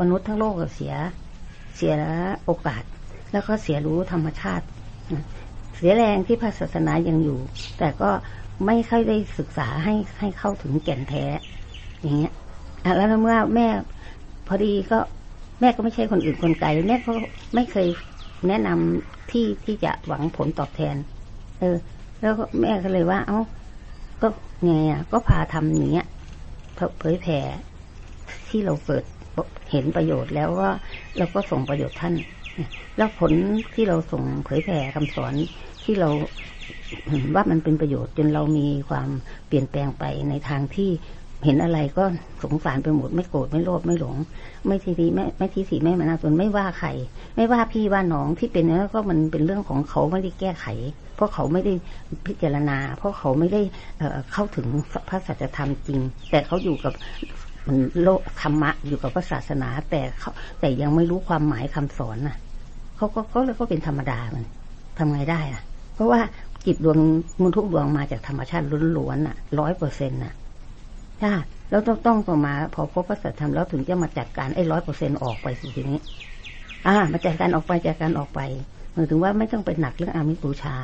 มนุษย์ทั้งโลกเสียเสียโอกาส แล้วก็เสียรู้ธรรมชาติ เสียแรงที่พระศาสนายังอยู่ แต่ก็ไม่ค่อยได้ศึกษาให้ให้เข้าถึงแก่นแท้ อย่างเงี้ยแล้วเมื่อแม่พอดีก็แม่ก็ไม่ใช่คนอื่นคนไกลแม่ก็ไม่เคยแนะนำที่ที่จะหวังผลตอบแทน เออ แล้วแม่ก็เลยว่า เอ้าก็ไงอะก็พาทำอย่างเงี้ยเผยแผ่ ที่เราเกิดเห็นประโยชน์แล้วว่าเราก็ส่งประโยชน์ท่าน แล้วผลที่เราส่งเผยแผ่คำสอนที่เราว่ามันเป็นประโยชน์จนเรามีความเปลี่ยนแปลงไปในทางที่เห็นอะไรก็สงสารไปหมดไม่โกรธไม่โลภไม่หลง ไม่ทีทีไม่ไม่ทีสีไม่มานาสนไม่ว่าใครไม่ว่าพี่ว่าน้องที่เป็นนั้นก็มันเป็นเรื่องของเขาไม่ได้แก้ไข เพราะเขาไม่ได้พิจารณา เพราะเขาไม่ได้เข้าถึงพระสัจธรรมจริง แต่เขาอยู่กับ โลกธรรมะอยู่กับพระศาสนา แต่เขาแต่ยังไม่รู้ความหมายคำสอนน่ะเขาก็เขาเลยก็เป็นธรรมดามันทำไงได้อะ เพราะว่าจิตดวงมุนทุกดวงมาจากธรรมชาติล้วนๆน่ะร้อยเปอร์เซ็นต์น่ะถ้าแล้วต้องต้องต่อมา พอพบพระสัจธรรมแล้วถึงจะมาจัดการไอ้ร้อยเปอร์เซ็นออกไปสิทีนี้ อ่า มาจัดการออกไปจัดการออกไปหมายถึงว่าไม่ต้องไปหนักเรื่องอามิบูชา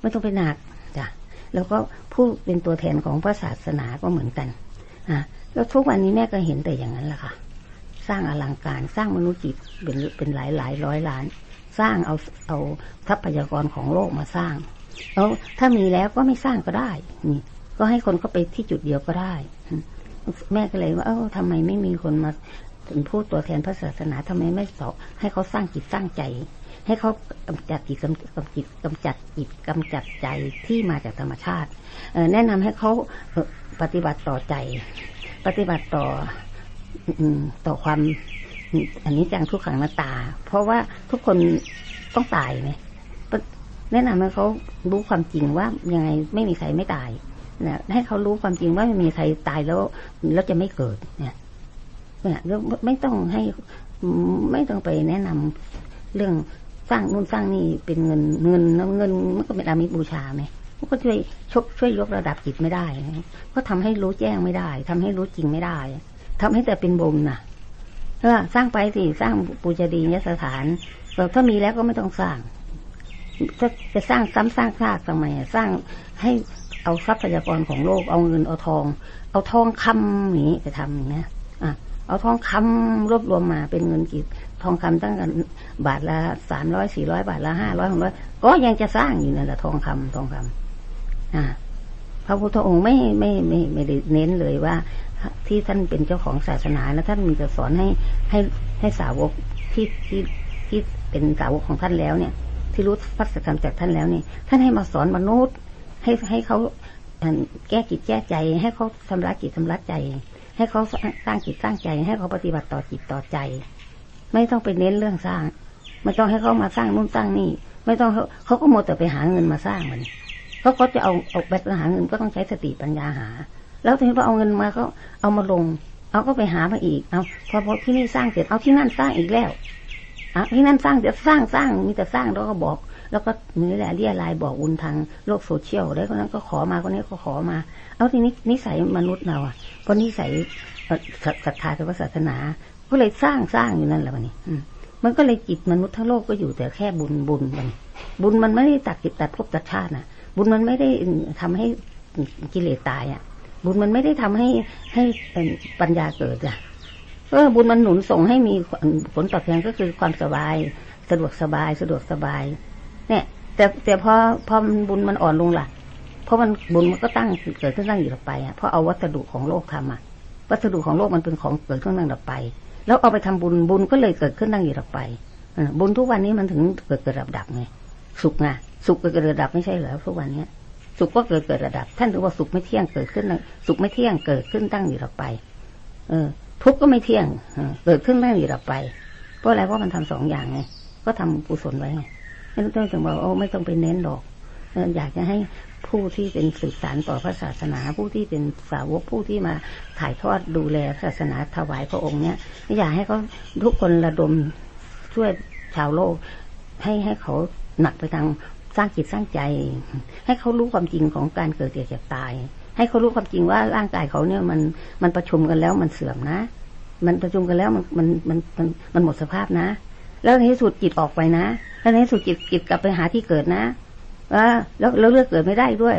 ไม่ต้องไปหนักจ้ะแล้วก็ผู้เป็นตัวแทนของพระศาสนาก็เหมือนกัน อ่าแล้วทุกวันนี้แม่ก็เห็นแต่อย่างนั้นแหละค่ะ สร้างอลังการสร้างมนุษย์จิตเป็นเป็นหลายหลายร้อยล้าน สร้างเอาเอาทรัพยากรของโลกมาสร้างแล้วถ้ามีแล้วก็ไม่สร้างก็ได้นี่ก็ให้คนเข้าไปที่จุดเดียวก็ได้แม่ก็เลยว่า เออทำไมไม่มีคนมา ถึงพูดตัวแทนพระศาสนาทำไมไม่สอนให้เขาสร้างจิตสร้างใจ ให้เขากำจัดจิตกำจิตกำจัดจิตกำจัดใจที่มาจากธรรมชาติแนะนำให้เขาปฏิบัติต่อใจ ปฏิบัติต่อต่อความอันนี้จังทุกขังนาตา เพราะว่าทุกคนต้องตายไหมแนะนำให้เขารู้ความจริงว่ายังไงไม่มีใครไม่ตายนะให้เขารู้ความจริงว่าไม่มีใครตายแล้วแล้วจะไม่เกิดเนี่ย เนี่ยไม่ต้องให้ไม่ต้องไปแนะนำเรื่องสร้างนู่นสร้างนี่เป็นเงินเงินแล้วเงินมันก็เป็นอามิบูชาไหมมันก็ช่วยชกช่วยยกระดับจิตไม่ได้ ก็ทำให้รู้แจ้งไม่ได้ทำให้รู้จริงไม่ได้ทำให้แต่เป็นบุญน่ะเออสร้างไปสิสร้างปูจดียสถานแต่ถ้ามีแล้วก็ไม่ต้องสร้างจะจะสร้างซ้ำสร้างซากทำไมสร้างให้เอาทรัพยากรของโลกเอาเงินเอาทอง เอาทองคำนี้จะทำอย่างนี้ยอะ เอาทองคำรวบรวมมาเป็นเงินกี่ทองคำตั้งกันบาทละสามร้อยสี่ร้อยบาทละห้าร้อยหกร้อยก็ยังจะสร้างอยู่นั่นแหละทองคำทองคำอ่า พระพุทธองค์ไม่ไม่ไม่ไม่ได้เน้นเลยว่า ที่ท่านเป็นเจ้าของศาสนาแล้วท่านมีจะสอนให้ให้ให้สาวกที่ที่ที่เป็นสาวกของท่านแล้วเนี่ย ที่รู้พัฒธรรมจากท่านแล้วเนี่ยท่านให้มาสอนมนุษย์ให้ให้เขาแก้จิตแก้ใจให้เขาทำระจิตทำระใจ ให้เขาสร้างจิตสร้างใจ ให้เขาปฏิบัติต่อจิตต่อใจ ไม่ต้องไปเน้นเรื่องสร้าง ไม่ต้องให้เขามาสร้างนู่นสร้างนี่ ไม่ต้องเขาเขาก็หมดแต่ไปหาเงินมาสร้างมันเขาเขาจะเอาเอาไปหาเงินก็ต้องใช้สติปัญญาหา แล้วถึงพอเอาเงินมาก็เอามาลง เอาก็ไปหามาอีก เอาพอพอที่นี่สร้างเสร็จเอาที่นั่นสร้างอีกแล้วอะที่นั่นสร้างเดี๋ยวสร้างสร้างมีแต่สร้างแล้วก็บอก แล้วก็มือแหละเรียลายบอกอุนทางโลกโซเชียลได้คนนั้นก็ขอมาคนนี้ก็ขอมา เอาทีนี้นิสัยมนุษย์เราอะเพราะนิสัยศรัทธากับศาสนา ก็เลยสร้างสร้างอยู่นั่นแหละวันนี้มันก็เลยจิตมนุษย์ทั้งโลกก็อยู่แต่แค่บุญบุญมันบุญมันไม่ได้ตัดจิตตัดภพตัดชาตินะบุญมันไม่ได้ทำให้กิเลสตายอะ บุญมันไม่ได้ทำให้ให้ปัญญาเกิดอะเออบุญมันหนุนส่งให้มีผลตอบแทนก็คือความสบาย สะดวกสบาย สะดวกสบาย เนี่ย แต่แต่พอพอมันบุญมันอ่อนลงล่ะ เพราะมันบุญมันก็ตั้งเกิดขึ้นตั้งอยู่ดับไปอะเพราะเอาวัสดุของโลกทำอะ วัสดุของโลกมันเป็นของเกิดขึ้นตั้งดับไป แล้วเอาไปทำบุญบุญก็เลยเกิดขึ้นตั้งอยู่ดับไปบุญทุกวันนี้มันถึงเกิดเกิดดับดับไงสุขไงสุขเกิดเกิดระดับไม่ใช่เหรอทุกวันเนี้ยสุขก็เกิดเกิดระดับ ท่านถือว่าสุขไม่เที่ยงเกิดขึ้น สุขไม่เที่ยงเกิดขึ้นตั้งอยู่ดับไป เออ ทุกข์ก็ไม่เที่ยงเกิดขึ้นตั้งอยู่ดับไป เพราะอะไรเพราะมันทำสองอย่างไงก็ทำกุศลไว้ไง ไม่ต้องถึงบอกโอ้ไม่ต้องไปเน้นหรอกอยากจะให้ผู้ที่เป็นสื่อสารต่อพระศาสนา ผู้ที่เป็นสาวกผู้ที่มาถ่ายทอดดูแลศาสนาถวายพระองค์เนี่ยอยากให้เขาทุกคนระดมช่วยชาวโลก ให้ให้เขาหนักไปทางสร้างจิตสร้างใจ ให้เขารู้ความจริงของการเกิดเจ็บเจ็บตาย ให้เขารู้ความจริงว่าร่างกายเขาเนี่ยมันมันประชุมกันแล้วมันเสื่อมนะ มันประชุมกันแล้วมันมันมันมันหมดสภาพนะ แล้วในที่สุดจิตออกไปนะแล้วในที่สุดจิตจิตกลับไปหาที่เกิดนะว่าแล้วแล้วเลือกเกิดไม่ได้ด้วย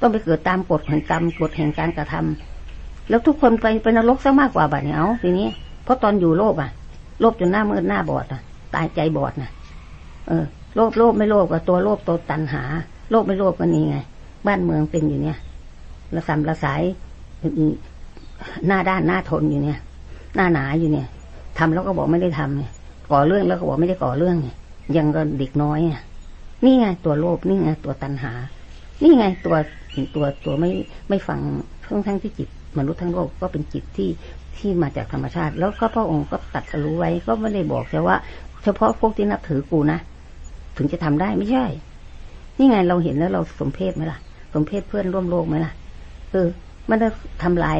ต้องไปเกิดตามกฎแห่งกรรมกฎแห่งการกระทำแล้วทุกคนไปไปนรกซะมากกว่าบัดเนี่ยเอาทีนี้เพราะตอนอยู่โลภอะ โลภจนหน้ามืดหน้าบอดอะ ตายใจบอดน่ะเออโลภโลภไม่โลภกับตัวโลภตัวตันหา โลภไม่โลภก็นี่ไง บ้านเมืองเป็นอยู่เนี่ยระสำระสายหน้าด้านหน้าทนอยู่เนี่ย หน้าหนาอยู่เนี่ยทำแล้วก็บอกไม่ได้ทำเนี่ย ก่อเรื่องแล้วก็บอกไม่ได้ก่อเรื่อง ยังก็เด็กน้อยนี่ไงตัวโลภนี่ไงตัวตันหา นี่ไงตัวตัวตัวไม่ไม่ฟังทั้งทั้งที่จิต มนุษย์ทั้งโลกก็เป็นจิตที่ที่มาจากธรรมชาติ แล้วก็พระองค์ก็ตัดสรู้ไว้ก็ไม่ได้บอกแต่ว่า เฉพาะพวกที่นับถือกูนะถึงจะทำได้ไม่ใช่ นี่ไงเราเห็นแล้วเราสมเพศไหมล่ะ สมเพศเพื่อนร่วมโลกไหมล่ะเออมันจะทำลาย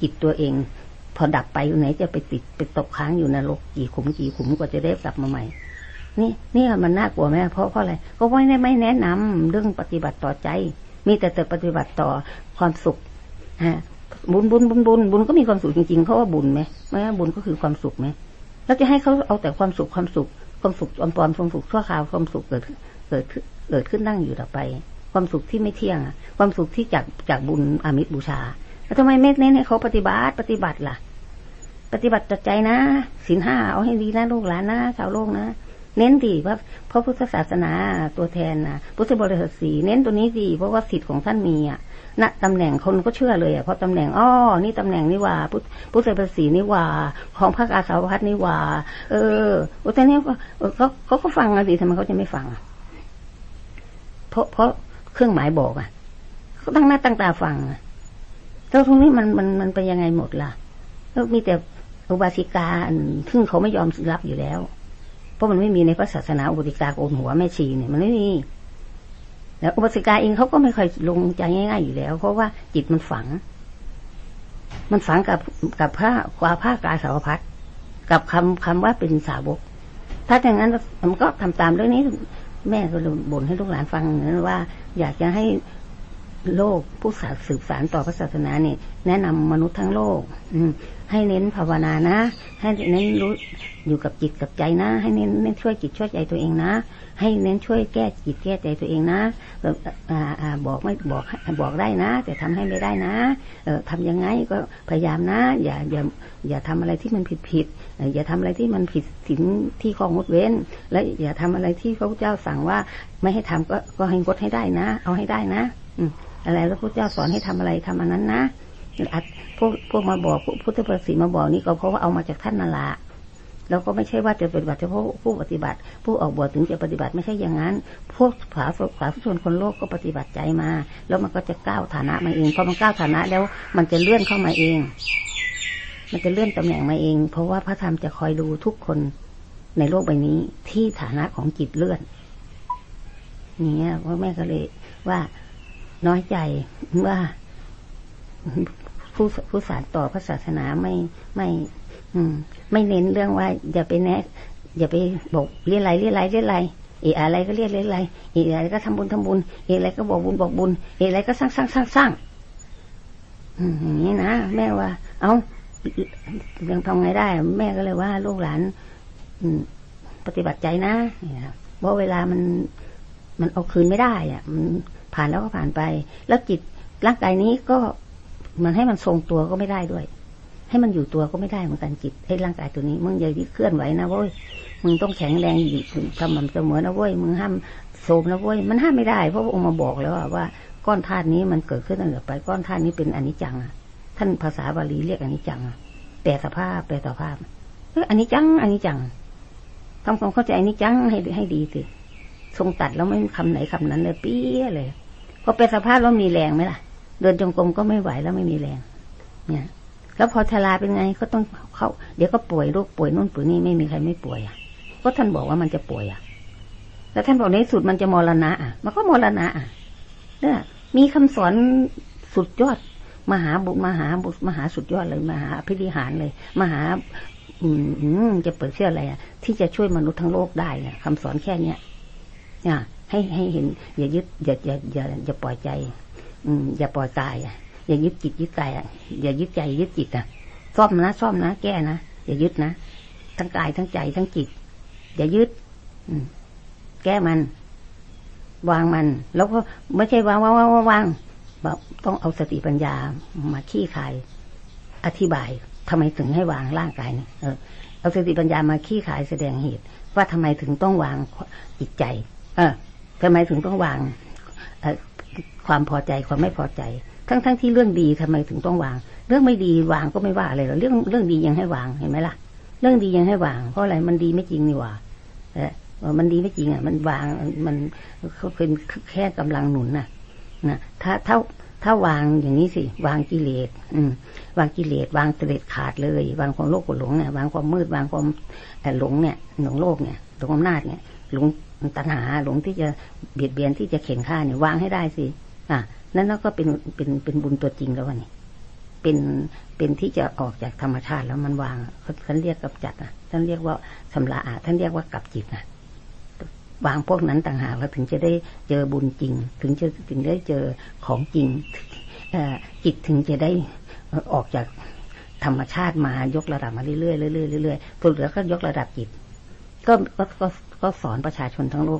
จิตตัวเอง พอดับไปอยู่ไหนจะไปติดไปตกค้างอยู่นโลกกี่ขุมกี่ขุมกว่าจะได้กลับมาใหม่ นี่นี่มันน่ากลัวไหมเพราะเพราะอะไรก็ไม่ได้ไม่แนะนำเรื่องปฏิบัติต่อใจ มีแต่แต่ปฏิบัติต่อความสุขฮะบุญบุญบุญบุญบุญก็มีความสุขจริงๆเพราว่าบุญไหมไม่บุญก็คือความสุขไหมแล้วจะให้เขาเอาแต่ความสุขความสุข ความสุขอมปลอมความสุขชั่วคราวความสุขเกิดเกิดเกิดขึ้นนั่งอยู่ต่อไป ความสุขที่ไม่เที่ยงความสุขที่จากจากบุญอามิตรบูชาแล้วทำไมไม่เน้นให้เขาปฏิบัติปฏิบัติล่ะ ปฏิบัติจัดใจนะศีลห้าเอาให้ดีนะลูกหลานนะชาวโลกนะเน้นดีว่าพระพุทธศาสนาตัวแทนนะพุทธบริษัทสีเน้นตัวนี้ดีเพราะว่าสิทธิ์ของท่านมีอะณตำแหน่งคนก็เชื่อเลยอะเพราะตำแหน่งอ้อนี่ตำแหน่งนี่ว่าพุทธพุทธบริษัทนี่ว่าของพระอาสาวพัฒนี่ว่าเออแต่เนี้ยเขาเขาก็ฟังอะสิทำไมเขาจะไม่ฟังเพราะเพราะเครื่องหมายบอกอะเขาตั้งหน้าตั้งตาฟังอะแล้วตรงนี้มันมันมันเป็นยังไงหมดล่ะแล้วมีแต่ อุบาสิกาซึ่งเขาไม่ยอมรับอยู่แล้ว เพราะมันไม่มีในพระศาสนาอุบาสิกาโกนหัวแม่ชีเนี่ยมันไม่มีแล้วอุบาสิกาเองเขาก็ไม่ค่อยลงใจง่าย ๆ อยู่แล้ว เพราะว่าจิตมันฝัง มันฝังกับกับพระควาผ้ากายสาวพัดกับคำคำว่าเป็นสาวก ถ้าอย่างนั้นมันก็ทำตามเรื่องนี้ แม่ก็บ่นให้ลูกหลานฟังนะว่า อยากจะให้ โลกผู้สาสืบสารต่อพระศาสนาเนี่ยแนะนำมนุษย์ทั้งโลก อืให้เน้นภาวนานะ ให้เน้นรู้อยู่กับจิตกับใจนะ ให้เน้นเน้นช่วยจิตช่วยใจตัวเองนะ ให้เน้นช่วยแก้จิตแก้ใจตัวเองนะบอกไม่บอกบอกได้นะ แต่ทำให้ไม่ได้นะเออทำยังไงก็พยายามนะ อย่าอย่าอย่าทำอะไรที่มันผิดผิดอย่าทำอะไรที่มันผิดศีลที่ข้องดเว้น และอย่าทำอะไรที่พระพุทธเจ้าสั่งว่าไม่ให้ทำก็ก็ให้งดให้ได้นะ เอาให้ได้นะ อื อะไรแล้วพระเจ้าสอนให้ทำอะไรทำอันนั้นนะพวกพวกมาบอกพุทธประสิมาบอกนี่ก็เพราะว่าเอามาจากท่านนั่นละแล้วก็ไม่ใช่ว่าจะปฏิบัติเฉพาะผู้ปฏิบัติ ผู้ออกบวชถึงจะปฏิบัติไม่ใช่อย่างนั้น พวกผาผาชนคนโลกก็ปฏิบัติใจมา แล้วมันก็จะก้าวฐานะมาเองพอมันก้าวฐานะแล้วมันจะเลื่อนเข้ามาเอง มันจะเลื่อนตำแหน่งมาเอง เพราะว่าพระธรรมจะคอยดูทุกคนในโลกใบนี้ที่ฐานะของจิตเลื่อนนี่ว่าแม่ก็เลยว่า น้อยใจว่าผู้ผู้สารต่อพระศาสนาไม่ไม่อืมไม่เน้นเรื่องว่า อย่าไปแนะอย่าไปบอกเรียอะไรเรียอะไรเรียอะไรอีอะไรก็เรียกเรียอะไรอีอะไรก็ทำบุญทำบุญอีอะไรก็บอกบุญบอกบุญอีอะไรก็สร้างสร้างสร้างสร้างอย่างนี้นะแม่ว่า เอายังทำไงได้ แม่ก็เลยว่าลูกหลานปฏิบัติใจนะเพราะเวลามัน มันเอาคืนไม่ได้อะ มันผ่านแล้วก็ผ่านไป แล้วจิตร่างกายนี้ก็มันให้มันทรงตัวก็ไม่ได้ด้วย ให้มันอยู่ตัวก็ไม่ได้เหมือนกันจิตให้ร่างกายตัวนี้มึงอย่าเคลื่อนไหวนะเว้ยมึงต้องแข็งแรงอยู่ทำมันเสมอนะเว้ยมึงห้ามโสมนะเว้ยมันห้ามไม่ได้เพราะองค์มาบอกแล้วว่าก้อนธาตุนี้มันเกิดขึ้นตั้งแต่ไปก้อนธาตุนี้เป็นอนิจจังท่านภาษาบาลีเรียกอนิจจังแปลสภาพแปลต่อภาพเอออนิจจังอนิจจังทำความเข้าใจอนิจจังให้ให้ดีสิ ทรงตัดแล้วไม่มีคำไหนคำนั้นเลยเปี้ยเลยพอเป็นสภาพแล้วมีแรงไหมล่ะ เดินจงกรมก็ไม่ไหวแล้วไม่มีแรง เนี่ย แล้วพอชราเป็นไงก็ต้องเขาเดี๋ยวก็ป่วยโรคป่วยนู่นป่วยนี่ไม่มีใครไม่ป่วยอะก็ท่านบอกว่ามันจะป่วยอะ แล้วท่านบอกในสุดมันจะมรณะอะ มันก็มรณะอะเนี่ยมีคำสอนสุดยอด มหาบุตรมหาบุตรมหาสุดยอดเลยมหาพิธิหารเลย มหา อืมจะเปิดเชื่ออะไรอะ ที่จะช่วยมนุษย์ทั้งโลกได้เนี่ยคำสอนแค่เนี้ย เนี่ยให้ให้เห็น อย่ายึดอย่าอย่าอย่าอย่าปล่อยใจ อืม อย่าปล่อยกายอะ อย่ายึดจิตยึดกายอะอย่ายึดใจยึดจิตอะซ่อมนะซ่อมนะแก้นะอย่ายึดนะทั้งกายทั้งใจทั้งจิต อย่ายึด อืม แก้มัน วางมัน แล้วก็ไม่ใช่วางวางวางวางวางแบบต้องเอาสติปัญญามาขี้คาย อธิบายทำไมถึงให้วางร่างกายเนี่ยเออเอาสติปัญญามาขี้ขายแสดงเหตุ ว่าทำไมถึงต้องวางจิตใจ เออทำไมถึงต้องวางความพอใจความไม่พอใจ ทั้งทั้งที่เรื่องดีทำไมถึงต้องวาง เรื่องไม่ดีวางก็ไม่ว่าอะไรหรอกเรื่องเรื่องดียังให้วางเห็นไหมล่ะ เรื่องดียังให้วาง เพราะอะไรมันดีไม่จริงนี่หว่าเออมันดีไม่จริงอะ มันวางมันเขาเป็นแค่กำลังหนุนน่ะนะถ้าถ้าถ้าวางอย่างนี้สิ วางกิเลสอืม วางกิเลสวางเด็ดขาดเลย วางความโลภกดหลงเนี่ยวางความมืดวางความเอ่หลงเนี่ยหลงโลกเนี่ยหลงอำนาจเนี่ย หลงตัณหาหลงที่จะเบียดเบียนที่จะเข็นฆ่าเนี่ยวางให้ได้สิ อะ นั่นก็เป็นเป็นเป็นบุญตัวจริงแล้ววะนี่เป็นเป็นที่จะออกจากธรรมชาติแล้วมันวางเขาท่านเรียกกับจัดนะท่านเรียกว่าสำละอาท่านเรียกว่ากับจิตนะวางพวกนั้นต่างหากแล้วถึงจะได้เจอบุญจริง ถึงจะถึงได้เจอของจริงอ่อจิตถึงจะได้ออกจากธรรมชาติมายกระดับมาเรื่อยๆเรื่อยๆเรื่อยๆตัวเหลือก็ยกระดับจิตก็ก็ ก็สอนประชาชนทั้งโลก